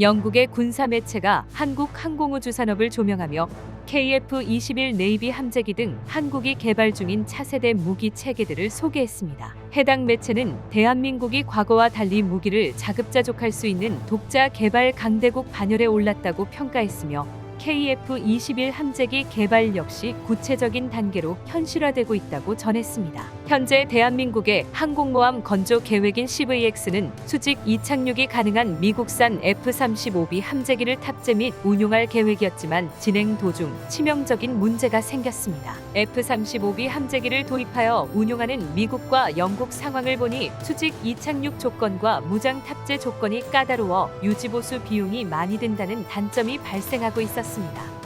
영국의 군사 매체가 한국 항공우주 산업을 조명하며 KF-21 네이비 함재기 등 한국이 개발 중인 차세대 무기 체계들을 소개했습니다. 해당 매체는 대한민국이 과거와 달리 무기를 자급자족할 수 있는 독자 개발 강대국 반열에 올랐다고 평가했으며 KF-21 함재기 개발 역시 구체적인 단계로 현실화되고 있다고 전했습니다. 현재 대한민국의 항공모함 건조 계획인 CVX는 수직 이착륙이 가능한 미국산 F-35B 함재기를 탑재 및 운용할 계획이었지만 진행 도중 치명적인 문제가 생겼습니다. F-35B 함재기를 도입하여 운용하는 미국과 영국 상황을 보니 수직 이착륙 조건과 무장 탑재 조건이 까다로워 유지보수 비용이 많이 든다는 단점이 발생하고 있었습니다.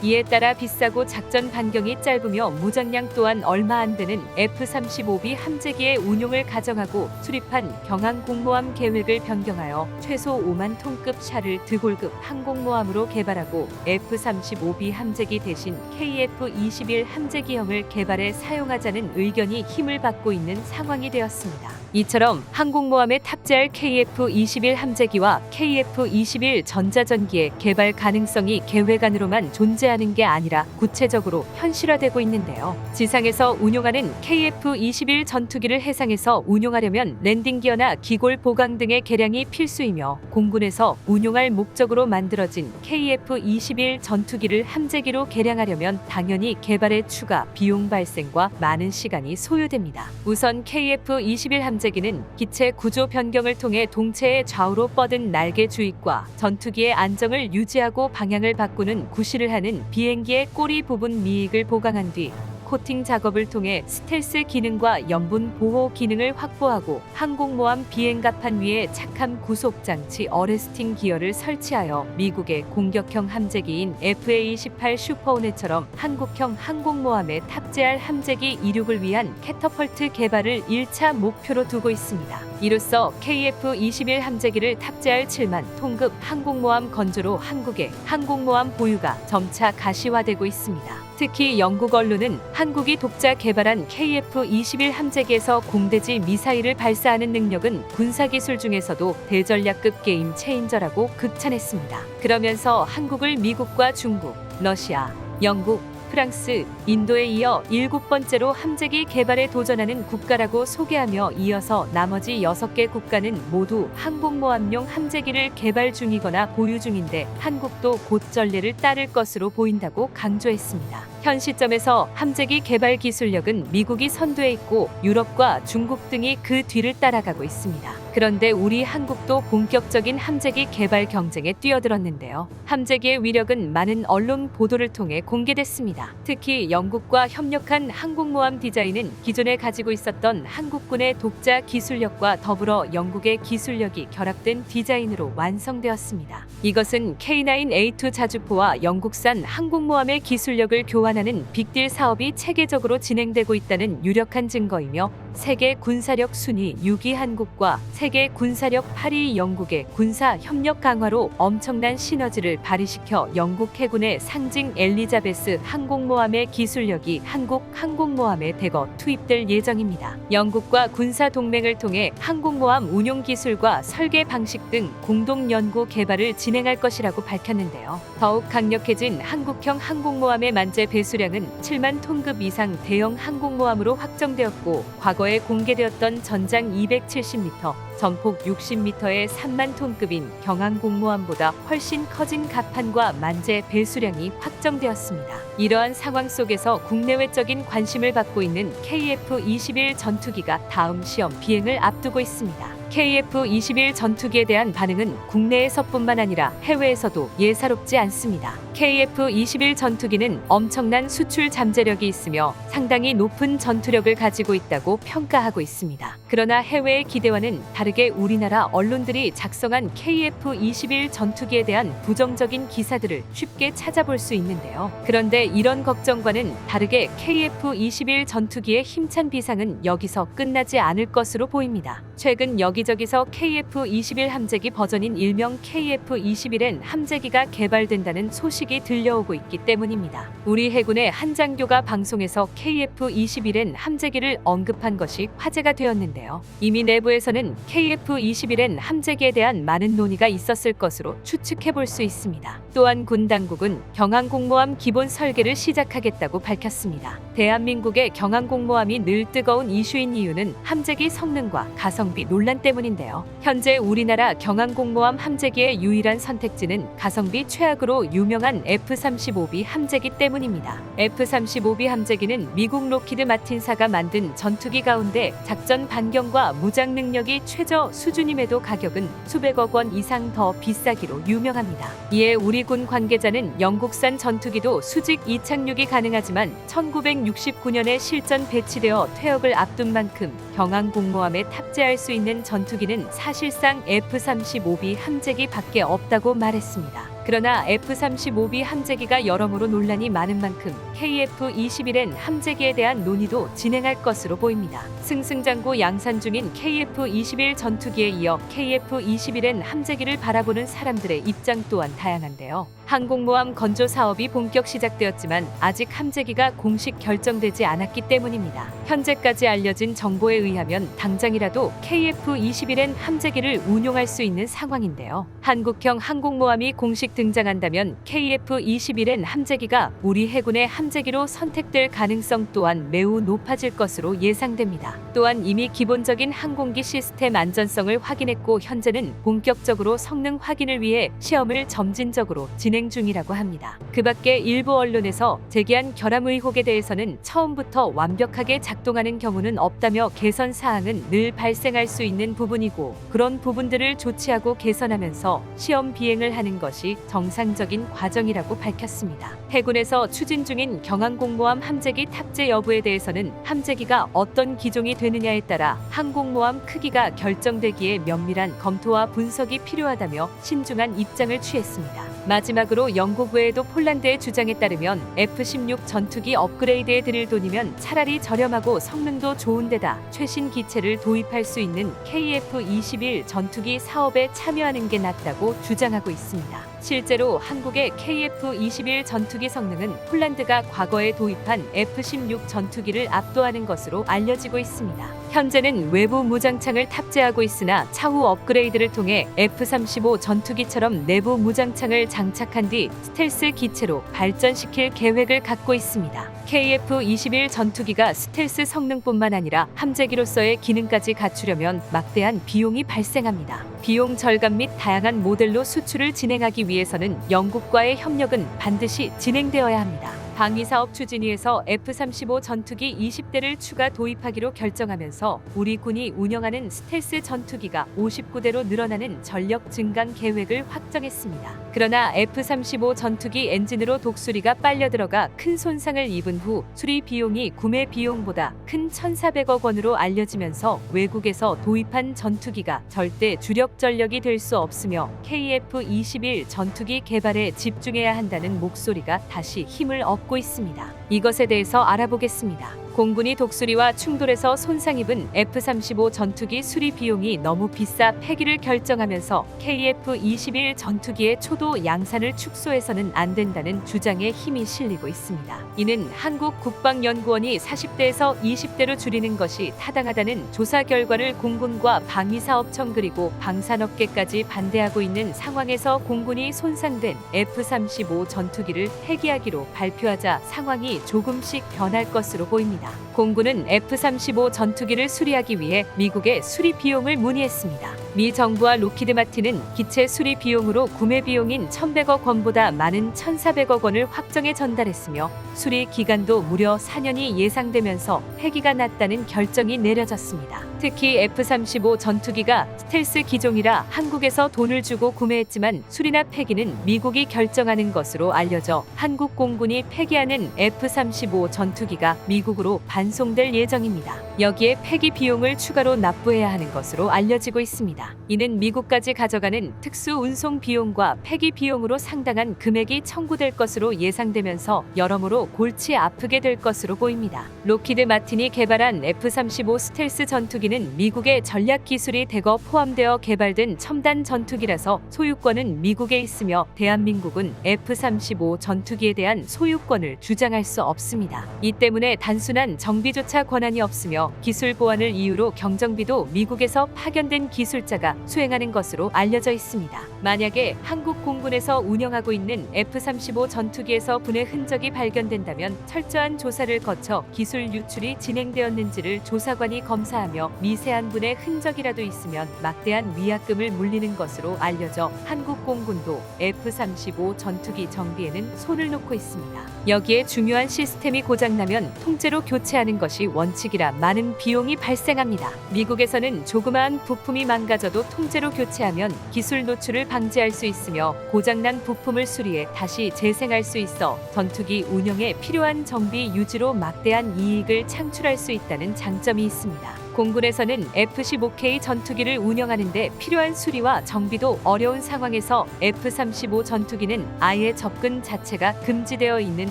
이에 따라 비싸고 작전 반경이 짧으며 무장량 또한 얼마 안 되는 F-35B 함재기의 운용을 가정하고 수립한 경항 공모함 계획을 변경하여 최소 5만 톤급 샤를 드골급 항공모함으로 개발하고 F-35B 함재기 대신 KF-21 함재기형을 개발해 사용하자는 의견이 힘을 받고 있는 상황이 되었습니다. 이처럼 항공모함에 탑재할 KF-21 함재기와 KF-21 전자전기의 개발 가능성이 계획 안으로만 존재하는 게 아니라 구체적으로 현실화되고 있는데요. 지상에서 운용하는 KF-21 전투기를 해상에서 운용하려면 랜딩 기어나 기골 보강 등의 개량이 필수이며 공군에서 운용할 목적으로 만들어진 KF-21 전투기를 함재기로 개량하려면 당연히 개발에 추가 비용 발생과 많은 시간이 소요됩니다. 우선 KF-21 함재 기는 기체 구조 변경을 통해 동체의 좌우로 뻗은 날개 주입과 전투기의 안정을 유지하고 방향을 바꾸는 구실을 하는 비행기의 꼬리 부분 미익을 보강한 뒤 코팅 작업을 통해 스텔스 기능과 염분 보호 기능을 확보하고 항공모함 비행갑판 위에 착함 구속 장치 어레스팅 기어를 설치하여 미국의 공격형 함재기인 FA-18 슈퍼오네처럼 한국형 항공모함에 탑재할 함재기 이륙을 위한 캐터펄트 개발을 1차 목표로 두고 있습니다. 이로써 KF-21 함재기를 탑재할 7만 통급 항공모함 건조로 한국의 항공모함 보유가 점차 가시화되고 있습니다. 특히 영국 언론은 한국이 독자 개발한 KF-21 함재기에서 공대지 미사일을 발사하는 능력은 군사기술 중에서도 대전략급 게임 체인저라고 극찬했습니다. 그러면서 한국을 미국과 중국, 러시아, 영국, 프랑스, 인도에 이어 일곱 번째로 함재기 개발에 도전하는 국가라고 소개하며 이어서 나머지 여섯 개 국가는 모두 항공모함용 함재기를 개발 중이거나 보유 중인데 한국도 곧 전례를 따를 것으로 보인다고 강조했습니다. 현 시점에서 함재기 개발 기술력은 미국이 선두에 있고 유럽과 중국 등이 그 뒤를 따라가고 있습니다. 그런데 우리 한국도 본격적인 함재기 개발 경쟁에 뛰어들었는데요. 함재기의 위력은 많은 언론 보도를 통해 공개됐습니다. 특히 영국과 협력한 항공모함 디자인은 기존에 가지고 있었던 한국군의 독자 기술력과 더불어 영국의 기술력이 결합된 디자인으로 완성되었습니다. 이것은 K9A2 자주포와 영국산 항공모함의 기술력을 교환 하는 빅딜 사업이 체계적으로 진행되고 있다는 유력한 증거이며 세계 군사력 순위 6위 한국과 세계 군사력 8위 영국의 군사 협력 강화로 엄청난 시너지를 발휘시켜 영국 해군의 상징 엘리자베스 항공모함의 기술력이 한국 항공모함에 대거 투입될 예정입니다. 영국과 군사 동맹을 통해 항공모함 운용 기술과 설계 방식 등 공동 연구 개발을 진행할 것이라고 밝혔는데요. 더욱 강력해진 한국형 항공모함의 만재 배수량은 7만 톤급 이상 대형 항공모함으로 확정되었고 과거 에 공개되었던 전장 270m, 전폭 60m의 3만 톤급인 경항 공모함보다 훨씬 커진 갑판과 만재 배수량이 확정되었습니다. 이러한 상황 속에서 국내외적인 관심을 받고 있는 KF-21 전투기가 다음 시험 비행을 앞두고 있습니다. KF-21 전투기에 대한 반응은 국내에서뿐만 아니라 해외에서도 예사롭지 않습니다. KF-21 전투기는 엄청난 수출 잠재력이 있으며 상당히 높은 전투력을 가지고 있다고 평가하고 있습니다. 그러나 해외의 기대와는 다르게 우리나라 언론들이 작성한 KF-21 전투기에 대한 부정적인 기사들을 쉽게 찾아볼 수 있는데요. 그런데 이런 걱정과는 다르게 KF-21 전투기의 힘찬 비상은 여기서 끝나지 않을 것으로 보입니다. 최근 여기 여기저기서 KF-21 함재기 버전인 일명 KF-21N 함재기가 개발된다는 소식이 들려오고 있기 때문입니다. 우리 해군의 한 장교가 방송에서 KF-21N 함재기를 언급한 것이 화제가 되었는데요. 이미 내부에서는 KF-21N 함재기에 대한 많은 논의가 있었을 것으로 추측해 볼 수 있습니다. 또한 군 당국은 경항공모함 기본 설계를 시작하겠다고 밝혔습니다. 대한민국의 경항공모함이 늘 뜨거운 이슈인 이유는 함재기 성능과 가성비 논란 때문 인데요. 현재 우리나라 경항공모함 함재기의 유일한 선택지는 가성비 최악으로 유명한 F-35B 함재기 때문입니다. F-35B 함재기는 미국 로키드 마틴사가 만든 전투기 가운데 작전 반경과 무장 능력이 최저 수준임에도 가격은 수백억 원 이상 더 비싸기로 유명합니다. 이에 우리 군 관계자는 영국산 전투기도 수직 이착륙이 가능하지만 1969년에 실전 배치되어 퇴역을 앞둔 만큼 경항 공모함에 탑재할 수 있는 전 투기는 사실상 F-35B 함재기 밖에 없다고 말했습니다. 그러나 F-35B 함재기가 여러모로 논란이 많은 만큼 KF-21N 함재기에 대한 논의도 진행할 것으로 보입니다. 승승장구 양산 중인 KF-21 전투기에 이어 KF-21N 함재기를 바라보는 사람들의 입장 또한 다양한데요. 항공모함 건조 사업이 본격 시작되었지만 아직 함재기가 공식 결정되지 않았기 때문입니다. 현재까지 알려진 정보에 의하면 당장이라도 KF-21N 함재기를 운용할 수 있는 상황인데요. 한국형 항공모함이 공식 등장한다면 KF-21N 함재기가 우리 해군의 함재기로 선택될 가능성 또한 매우 높아질 것으로 예상됩니다. 또한 이미 기본적인 항공기 시스템 안전성을 확인했고 현재는 본격적으로 성능 확인을 위해 시험을 점진적으로 진행 중이라고 합니다. 그 밖에 일부 언론에서 제기한 결함 의혹에 대해서는 처음부터 완벽하게 작동하는 경우는 없다며 개선 사항은 늘 발생할 수 있는 부분이고 그런 부분들을 조치하고 개선하면서 시험 비행을 하는 것이 정상적인 과정이라고 밝혔습니다. 해군에서 추진 중인 경항공모함 함재기 탑재 여부에 대해서는 함재기가 어떤 기종이 되 느냐에 따라 항공모함 크기가 결정되기에 면밀한 검토와 분석이 필요하다며 신중한 입장을 취했습니다. 마지막으로 영국 외에도 폴란드의 주장에 따르면 F-16 전투기 업그레이드에 들일 돈이면 차라리 저렴하고 성능도 좋은 데다 최신 기체를 도입할 수 있는 KF-21 전투기 사업에 참여하는 게 낫다고 주장하고 있습니다. 실제로 한국의 KF-21 전투기 성능은 폴란드가 과거에 도입한 F-16 전투기를 압도하는 것으로 알려지고 있습니다. 현재는 외부 무장창을 탑재하고 있으나 차후 업그레이드를 통해 F-35 전투기처럼 내부 무장창을 장착한 뒤 스텔스 기체로 발전시킬 계획을 갖고 있습니다. KF-21 전투기가 스텔스 성능뿐만 아니라 함재기로서의 기능까지 갖추려면 막대한 비용이 발생합니다. 비용 절감 및 다양한 모델로 수출을 진행하기 위해서는 영국과의 협력은 반드시 진행되어야 합니다. 방위사업 추진위에서 F-35 전투기 20대를 추가 도입하기로 결정하면서 우리 군이 운영하는 스텔스 전투기가 59대로 늘어나는 전력 증강 계획을 확정했습니다. 그러나 F-35 전투기 엔진으로 독수리가 빨려 들어가 큰 손상을 입은 후 수리 비용이 구매 비용보다 큰 1,400억 원으로 알려지면서 외국에서 도입한 전투기가 절대 주력 전력이 될 수 없으며 KF-21 전투기 개발에 집중해야 한다는 목소리가 다시 힘을 얻고 있습니다. 이것에 대해서 알아보겠습니다. 공군이 독수리와 충돌해서 손상 입은 F-35 전투기 수리 비용이 너무 비싸 폐기를 결정하면서 KF-21 전투기의 초도 양산을 축소해서는 안 된다는 주장에 힘이 실리고 있습니다. 이는 한국 국방연구원이 40대에서 20대로 줄이는 것이 타당하다는 조사 결과를 공군과 방위사업청 그리고 방산업계까지 반대하고 있는 상황에서 공군이 손상된 F-35 전투기를 폐기하기로 발표하자 상황이 조금씩 변할 것으로 보입니다. 공군은 F-35 전투기를 수리하기 위해 미국의 수리 비용을 문의했습니다. 미 정부와 로키드 마틴은 기체 수리 비용으로 구매 비용인 1,100억 원보다 많은 1,400억 원을 확정해 전달했으며 수리 기간도 무려 4년이 예상되면서 폐기가 낮다는 결정이 내려졌습니다. 특히 F-35 전투기가 스텔스 기종이라 한국에서 돈을 주고 구매했지만 수리나 폐기는 미국이 결정하는 것으로 알려져 한국 공군이 폐기하는 F-35 전투기가 미국으로 반송될 예정입니다. 여기에 폐기 비용을 추가로 납부해야 하는 것으로 알려지고 있습니다. 이는 미국까지 가져가는 특수 운송 비용과 폐기 비용으로 상당한 금액이 청구될 것으로 예상되면서 여러모로 골치 아프게 될 것으로 보입니다. 로키드 마틴이 개발한 F-35 스텔스 전투기는 미국의 전략 기술이 대거 포함되어 개발된 첨단 전투기라서 소유권은 미국에 있으며 대한민국은 F-35 전투기에 대한 소유권을 주장할 수 없습니다. 이 때문에 단순한 정비조차 권한이 없으며 기술 보완을 이유로 경정비도 미국에서 파견된 기술자가 수행하는 것으로 알려져 있습니다. 만약에 한국 공군에서 운영하고 있는 F-35 전투기에서 분해 흔적이 발견된다면 철저한 조사를 거쳐 기술 유출이 진행되었는지를 조사관이 검사하며 미세한 분의 흔적이라도 있으면 막대한 위약금을 물리는 것으로 알려져 한국 공군도 F-35 전투기 정비에는 손을 놓고 있습니다. 여기에 중요한 시스템이 고장나면 통째로 교체하는 것이 원칙이라 많은 비용이 발생합니다. 미국에서는 조그마한 부품이 망가져도 통째로 교체하면 기술 노출을 방지할 수 있으며 고장난 부품을 수리해 다시 재생할 수 있어 전투기 운영에 필요한 정비 유지로 막대한 이익을 창출할 수 있다는 장점이 있습니다. 공군에서는 F-15K 전투기를 운영하는 데 필요한 수리와 정비도 어려운 상황에서 F-35 전투기는 아예 접근 자체가 금지되어 있는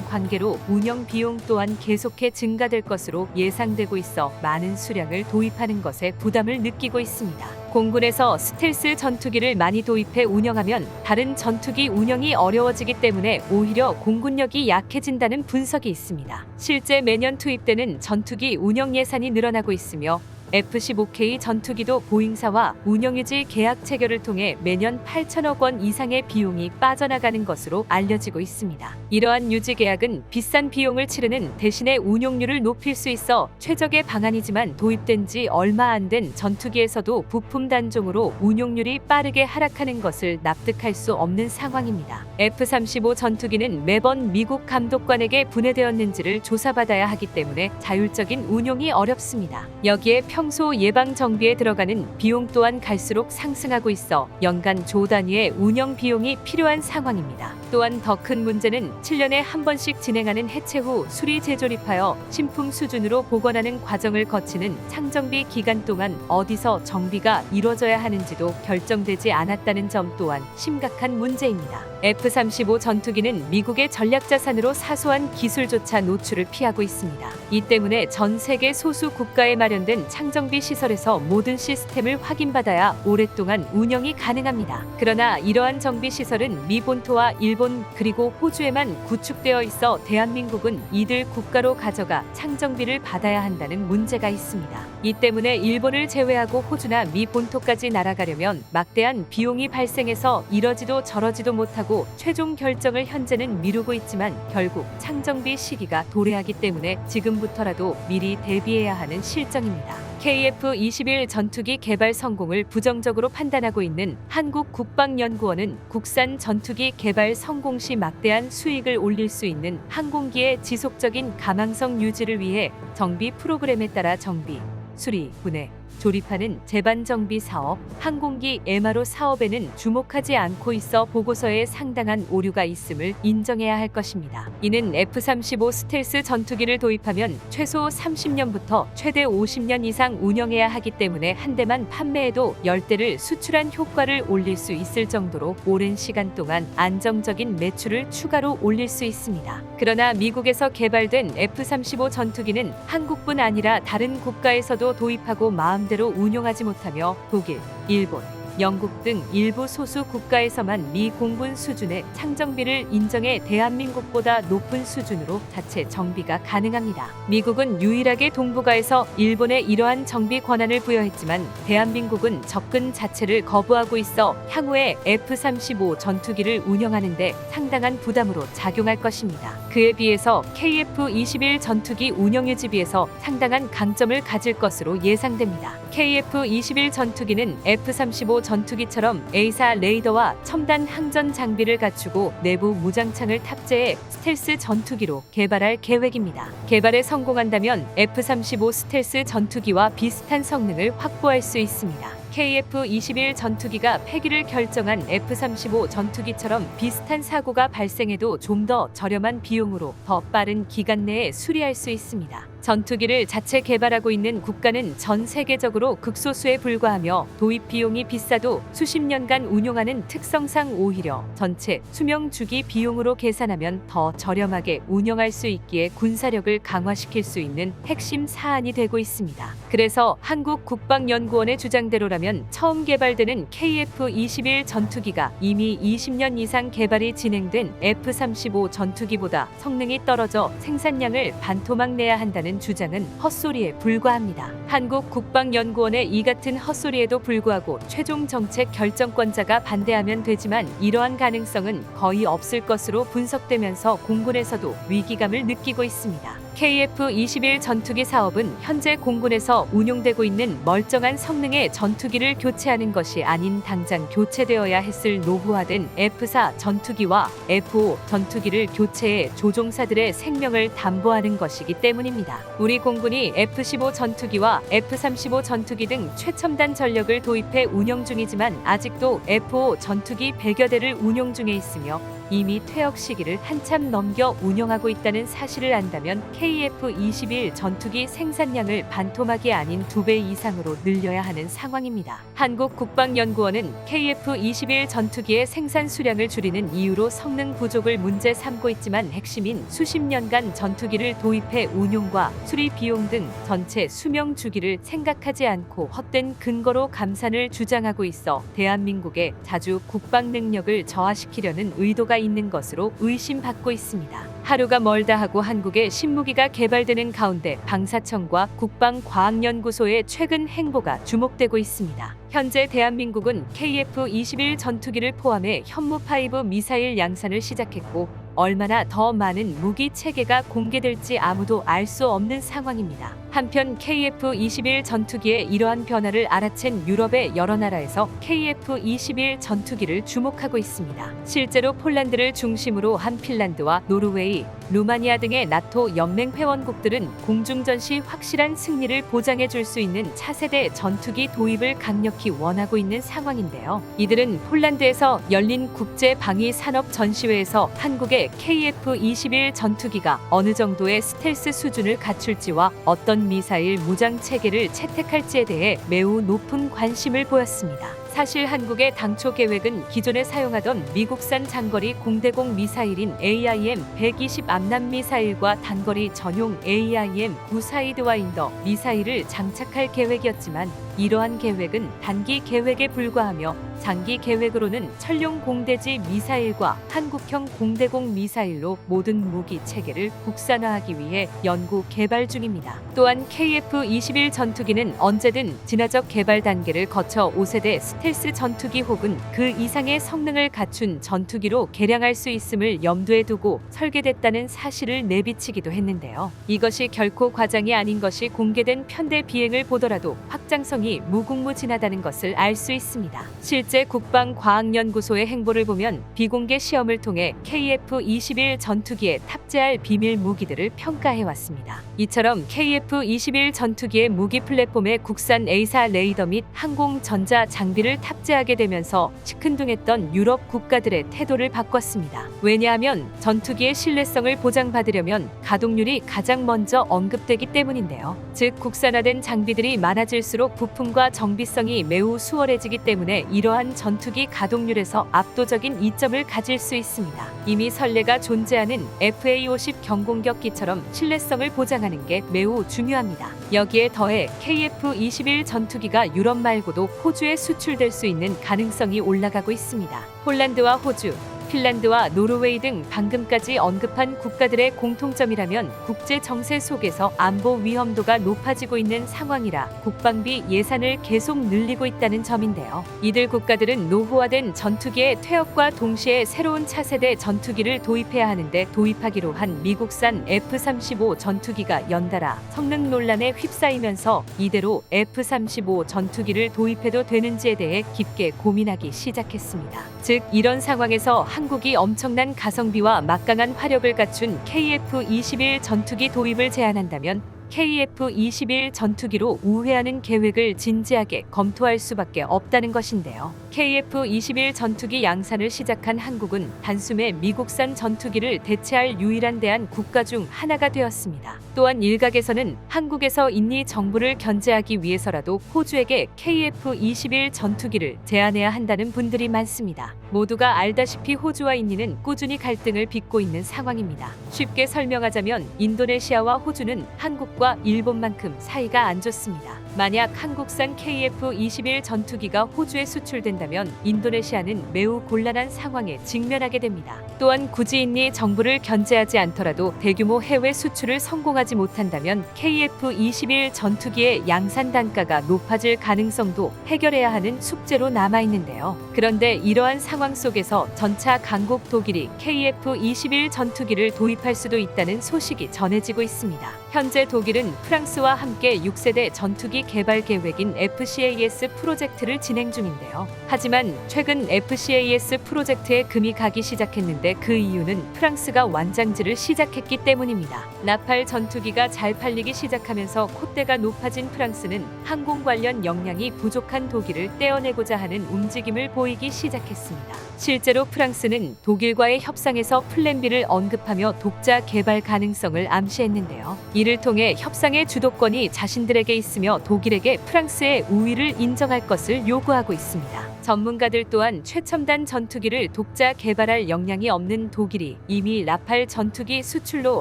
관계로 운영 비용 또한 계속해 증가될 것으로 예상되고 있어 많은 수량을 도입하는 것에 부담을 느끼고 있습니다. 공군에서 스텔스 전투기를 많이 도입해 운영하면 다른 전투기 운영이 어려워지기 때문에 오히려 공군력이 약해진다는 분석이 있습니다. 실제 매년 투입되는 전투기 운영 예산이 늘어나고 있으며 F-15K 전투기도 보잉사와 운영유지 계약 체결을 통해 매년 8천억 원 이상의 비용이 빠져나가는 것으로 알려지고 있습니다. 이러한 유지 계약은 비싼 비용을 치르는 대신에 운용률을 높일 수 있어 최적의 방안이지만 도입된 지 얼마 안 된 전투기에서도 부품 단종으로 운용률이 빠르게 하락하는 것을 납득할 수 없는 상황입니다. F-35 전투기는 매번 미국 감독관에게 분해되었는지를 조사받아야 하기 때문에 자율적인 운용이 어렵습니다. 여기에 평소 예방 정비에 들어가는 비용 또한 갈수록 상승하고 있어 연간 조 단위의 운영 비용이 필요한 상황입니다. 또한 더 큰 문제는 7년에 한 번씩 진행하는 해체 후 수리 재조립하여 신품 수준으로 복원하는 과정을 거치는 창정비 기간 동안 어디서 정비가 이뤄져야 하는지도 결정되지 않았다는 점 또한 심각한 문제입니다. F-35 전투기는 미국의 전략 자산으로 사소한 기술조차 노출을 피하고 있습니다. 이 때문에 전 세계 소수 국가에 마련된 창정비 시설에서 모든 시스템을 확인받아야 오랫동안 운영이 가능합니다. 그러나 이러한 정비 시설은 미 본토와 일본 그리고 호주에만 구축되어 있어 대한민국은 이들 국가로 가져가 창정비를 받아야 한다는 문제가 있습니다. 이 때문에 일본을 제외하고 호주나 미 본토까지 날아가려면 막대한 비용이 발생해서 이러지도 저러지도 못하고 최종 결정을 현재는 미루고 있지만 결국 창정비 시기가 도래하기 때문에 지금부터라도 미리 대비해야 하는 실정입니다. KF-21 전투기 개발 성공을 부정적으로 판단하고 있는 한국 국방연구원은 국산 전투기 개발 성공 시 막대한 수익을 올릴 수 있는 항공기의 지속적인 가망성 유지를 위해 정비 프로그램에 따라 정비, 수리, 분해, 조립하는 재반 정비 사업, 항공기 MRO 사업에는 주목하지 않고 있어 보고서에 상당한 오류가 있음을 인정해야 할 것입니다. 이는 F-35 스텔스 전투기를 도입하면 최소 30년부터 최대 50년 이상 운영해야 하기 때문에 한 대만 판매해도 10대를 수출한 효과를 올릴 수 있을 정도로 오랜 시간 동안 안정적인 매출을 추가로 올릴 수 있습니다. 그러나 미국에서 개발된 F-35 전투기는 한국뿐 아니라 다른 국가에서도 도입하고 마음 마음대로 운용하지 못하며 독일, 일본, 영국 등 일부 소수 국가에서만 미 공군 수준의 창정비를 인정해 대한민국보다 높은 수준으로 자체 정비가 가능합니다. 미국은 유일하게 동북아에서 일본에 이러한 정비 권한을 부여했지만 대한민국은 접근 자체를 거부하고 있어 향후에 F-35 전투기를 운영하는데 상당한 부담으로 작용할 것입니다. 그에 비해서 KF-21 전투기 운영 유지비에서 상당한 강점을 가질 것으로 예상됩니다. KF-21 전투기는 F-35 전투기처럼 A사 레이더와 첨단 항전 장비를 갖추고 내부 무장창을 탑재해 스텔스 전투기로 개발할 계획입니다. 개발에 성공한다면 F-35 스텔스 전투기와 비슷한 성능을 확보할 수 있습니다. KF-21 전투기가 폐기를 결정한 F-35 전투기처럼 비슷한 사고가 발생해도 좀 더 저렴한 비용으로 더 빠른 기간 내에 수리할 수 있습니다. 전투기를 자체 개발하고 있는 국가는 전 세계적으로 극소수에 불과하며 도입 비용이 비싸도 수십 년간 운용하는 특성상 오히려 전체 수명 주기 비용으로 계산하면 더 저렴하게 운영할 수 있기에 군사력을 강화시킬 수 있는 핵심 사안이 되고 있습니다. 그래서 한국 국방연구원의 주장대로라면 처음 개발되는 KF-21 전투기가 이미 20년 이상 개발이 진행된 F-35 전투기보다 성능이 떨어져 생산량을 반토막 내야 한다는 주장은 헛소리에 불과합니다. 한국 국방연구원의 이 같은 헛소리에도 불구하고 최종 정책 결정권자가 반대하면 되지만 이러한 가능성은 거의 없을 것으로 분석되면서 공군에서도 위기감을 느끼고 있습니다. KF-21 전투기 사업은 현재 공군에서 운용되고 있는 멀쩡한 성능의 전투기를 교체하는 것이 아닌 당장 교체되어야 했을 노후화된 F4 전투기와 F5 전투기를 교체해 조종사들의 생명을 담보하는 것이기 때문입니다. 우리 공군이 F-15 전투기와 F-35 전투기 등 최첨단 전력을 도입해 운영 중이지만 아직도 F5 전투기 100여 대를 운용 중에 있으며 이미 퇴역 시기를 한참 넘겨 운영하고 있다는 사실을 안다면 KF-21 전투기 생산량을 반토막이 아닌 두 배 이상으로 늘려야 하는 상황입니다. 한국국방연구원은 KF-21 전투기의 생산 수량을 줄이는 이유로 성능 부족을 문제 삼고 있지만 핵심인 수십 년간 전투기를 도입해 운용과 수리 비용 등 전체 수명 주기를 생각하지 않고 헛된 근거로 감산을 주장하고 있어 대한민국의 자주 국방 능력을 저하시키려는 의도가 있는 것으로 의심받고 있습니다. 하루가 멀다 하고 한국의 신무기가 개발되는 가운데 방사청과 국방과학연구소의 최근 행보가 주목되고 있습니다. 현재 대한민국은 KF-21 전투기를 포함해 현무5 미사일 양산을 시작했고 얼마나 더 많은 무기 체계가 공개될지 아무도 알 수 없는 상황입니다. 한편 KF-21 전투기의 이러한 변화를 알아챈 유럽의 여러 나라에서 KF-21 전투기를 주목하고 있습니다. 실제로 폴란드를 중심으로 한 핀란드와 노르웨이, 루마니아 등의 나토 연맹 회원국들은 공중전 시 확실한 승리를 보장해 줄 수 있는 차세대 전투기 도입을 강력히 원하고 있는 상황인데요. 이들은 폴란드에서 열린 국제 방위 산업 전시회에서 한국의 KF-21 전투기가 어느 정도의 스텔스 수준을 갖출지와 어떤 미사일 무장 체계를 채택할지에 대해 매우 높은 관심을 보였습니다. 사실 한국의 당초 계획은 기존에 사용하던 미국산 장거리 공대공 미사일인 AIM-120 암남 미사일과 단거리 전용 AIM-9 사이드와인더 미사일을 장착할 계획이었지만 이러한 계획은 단기 계획에 불과하며 장기 계획으로는 천룡 공대지 미사일과 한국형 공대공 미사일로 모든 무기 체계를 국산화하기 위해 연구 개발 중입니다. 또한 KF-21 전투기는 언제든 진화적 개발 단계를 거쳐 5세대 스텔스 전투기 혹은 그 이상의 성능을 갖춘 전투기로 개량할 수 있음을 염두에 두고 설계됐다는 사실을 내비치기도 했는데요. 이것이 결코 과장이 아닌 것이 공개된 편대 비행을 보더라도 확장성이 무궁무진하다는 것을 알 수 있습니다. 실제 국방과학연구소의 행보를 보면 비공개 시험을 통해 KF-21 전투기에 탑재할 비밀 무기들을 평가해 왔습니다. 이처럼 KF-21 전투기의 무기 플랫폼에 국산 A사 레이더 및 항공 전자 장비를 탑재하게 되면서 시큰둥했던 유럽 국가들의 태도를 바꿨습니다. 왜냐하면 전투기의 신뢰성을 보장받으려면 가동률이 가장 먼저 언급되기 때문인데요. 즉 국산화된 장비들이 많아질수록 부품 과 정비성이 매우 수월해지기 때문에 이러한 전투기 가동률에서 압도적인 이점을 가질 수 있습니다. 이미 선례가 존재하는 FA-50 경공격기처럼 신뢰성을 보장하는 게 매우 중요합니다. 여기에 더해 KF-21 전투기가 유럽 말고도 호주에 수출될 수 있는 가능성이 올라가고 있습니다. 폴란드와 호주, 핀란드와 노르웨이 등 방금까지 언급한 국가들의 공통점이라면 국제 정세 속에서 안보 위험도가 높아지고 있는 상황이라 국방비 예산을 계속 늘리고 있다는 점인데요. 이들 국가들은 노후화된 전투기의 퇴역과 동시에 새로운 차세대 전투기를 도입해야 하는데 도입하기로 한 미국산 F-35 전투기가 연달아 성능 논란에 휩싸이면서 이대로 F-35 전투기를 도입해도 되는지에 대해 깊게 고민하기 시작했습니다. 즉 이런 상황에서 한국이 엄청난 가성비와 막강한 화력을 갖춘 KF-21 전투기 도입을 제안한다면 KF-21 전투기로 우회하는 계획을 진지하게 검토할 수밖에 없다는 것인데요. KF-21 전투기 양산을 시작한 한국은 단숨에 미국산 전투기를 대체할 유일한 대한 국가 중 하나가 되었습니다. 또한 일각에서는 한국에서 인리 정부를 견제하기 위해서라도 호주에게 KF-21 전투기를 제안해야 한다는 분들이 많습니다. 모두가 알다시피 호주와 인리는 꾸준히 갈등을 빚고 있는 상황입니다. 쉽게 설명하자면 인도네시아와 호주는 한국 과 일본만큼 사이가 안 좋습니다. 만약 한국산 KF-21 전투기가 호주에 수출된다면 인도네시아는 매우 곤란한 상황에 직면하게 됩니다. 또한 굳이 인리 정부를 견제하지 않더라도 대규모 해외 수출을 성공하지 못한다면 KF-21 전투기의 양산 단가가 높아질 가능성도 해결해야 하는 숙제로 남아 있는데요. 그런데 이러한 상황 속에서 전차 강국 독일이 KF-21 전투기를 도입할 수도 있다는 소식이 전해지고 있습니다. 현재 독일은 프랑스와 함께 6세대 전투기 개발 계획인 FCAS 프로젝트를 진행 중인데요. 하지만 최근 FCAS 프로젝트에 금이 가기 시작했는데 그 이유는 프랑스가 완장질을 시작했기 때문입니다. 나팔 전투기가 잘 팔리기 시작하면서 콧대가 높아진 프랑스는 항공 관련 역량이 부족한 독일을 떼어내고자 하는 움직임을 보이기 시작했습니다. 실제로 프랑스는 독일과의 협상에서 플랜 B를 언급하며 독자 개발 가능성을 암시했는데요. 이를 통해 협상의 주도권이 자신들에게 있으며 독 일에게 프랑스의 우위를 인정할 것을 요구하고 있습니다. 전문가들 또한 최첨단 전투기를 독자 개발할 역량이 없는 독일이 이미 라팔 전투기 수출로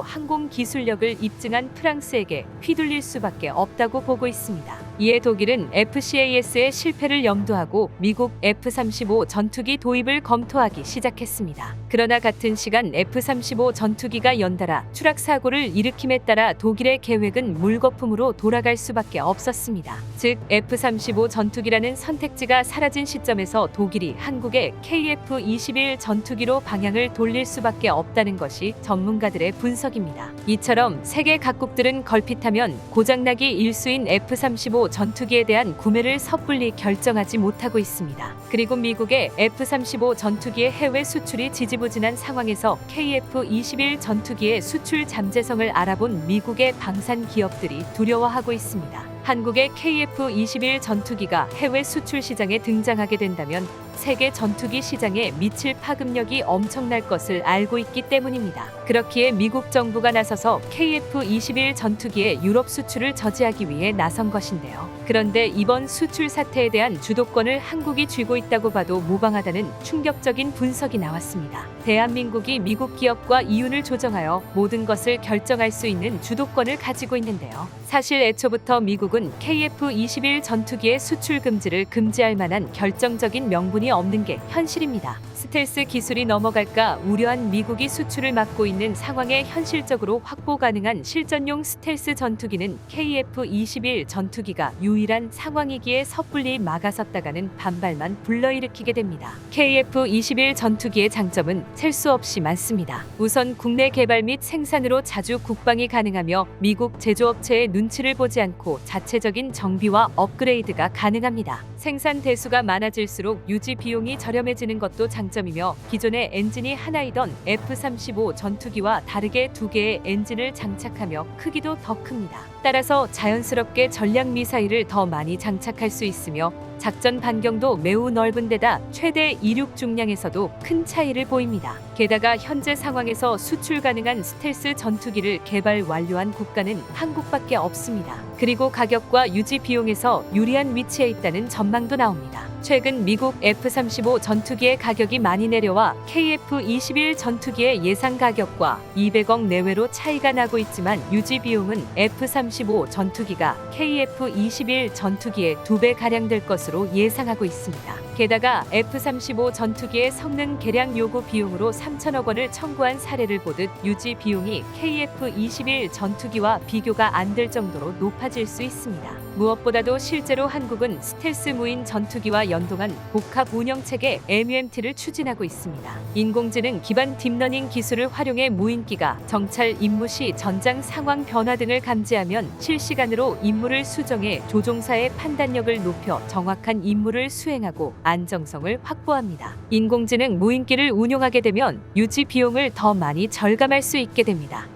항공 기술력을 입증한 프랑스에게 휘둘릴 수밖에 없다고 보고 있습니다. 이에 독일은 FCAS의 실패를 염두하고 미국 F-35 전투기 도입을 검토하기 시작했습니다. 그러나 같은 시간 F-35 전투기가 연달아 추락 사고를 일으킴에 따라 독일의 계획은 물거품으로 돌아갈 수밖에 없었습니다. 즉 F-35 전투기라는 선택지가 사라진 시점에서 독일이 한국의 KF-21 전투기로 방향을 돌릴 수밖에 없다는 것이 전문가들의 분석입니다. 이처럼 세계 각국들은 걸핏하면 고장나기 일수인 F-35 전투기에 대한 구매를 섣불리 결정하지 못하고 있습니다. 그리고 미국의 F-35 전투기의 해외 수출이 지지부진한 상황에서 KF-21 전투기의 수출 잠재성을 알아본 미국의 방산 기업들이 두려워하고 있습니다. 한국의 KF-21 전투기가 해외 수출 시장에 등장하게 된다면 세계 전투기 시장에 미칠 파급력이 엄청날 것을 알고 있기 때문입니다. 그렇기에 미국 정부가 나서서 KF-21 전투기의 유럽 수출을 저지하기 위해 나선 것인데요. 그런데 이번 수출 사태에 대한 주도권을 한국이 쥐고 있다고 봐도 무방하다는 충격적인 분석이 나왔습니다. 대한민국이 미국 기업과 이윤을 조정하여 모든 것을 결정할 수 있는 주도권을 가지고 있는데요. 사실 애초부터 미국은 KF-21 전투기의 수출 금지를 금지할 만한 결정적인 명분이 없는 게 현실입니다. 스텔스 기술이 넘어갈까 우려한 미국이 수출을 막고 있는 상황에 현실적으로 확보 가능한 실전용 스텔스 전투기는 KF-21 전투기가 유일한 상황이기에 섣불리 막아섰다가는 반발만 불러일으키게 됩니다. KF-21 전투기의 장점은 셀 수 없이 많습니다. 우선 국내 개발 및 생산으로 자주 국방이 가능하며 미국 제조업체의 눈치를 보지 않고 자체적인 정비와 업그레이드가 가능합니다. 생산 대수가 많아질수록 유지 비용이 저렴해지는 것도 장점 이며 기존의 엔진이 하나이던 F-35 전투기와 다르게 두 개의 엔진을 장착하며 크기도 더 큽니다. 따라서 자연스럽게 전략 미사일을 더 많이 장착할 수 있으며 작전 반경도 매우 넓은 데다 최대 이륙 중량에서도 큰 차이를 보입니다. 게다가 현재 상황에서 수출 가능한 스텔스 전투기를 개발 완료한 국가는 한국밖에 없습니다. 그리고 가격과 유지 비용에서 유리한 위치에 있다는 전망도 나옵니다. 최근 미국 F-35 전투기의 가격이 많이 내려와 KF-21 전투기의 예상 가격과 200억 내외로 차이가 나고 있지만 유지 비용은 F-35 전투기가 KF-21 전투기의 두 배 가량 될 것으로 예상하고 있습니다. 게다가 F-35 전투기의 성능 개량 요구 비용으로 3천억 원을 청구한 사례를 보듯 유지 비용이 KF-21 전투기와 비교가 안 될 정도로 높아질 수 있습니다. 무엇보다도 실제로 한국은 스텔스 무인 전투기와 연동한 복합 운영 체계 MUMT를 추진하고 있습니다. 인공지능 기반 딥러닝 기술을 활용해 무인기가 정찰 임무 시 전장 상황 변화 등을 감지하면 실시간으로 임무를 수정해 조종사의 판단력을 높여 정확한 임무를 수행하고 안정성을 확보합니다. 인공지능 무인기를 운용하게 되면 유지 비용을 더 많이 절감할 수 있게 됩니다.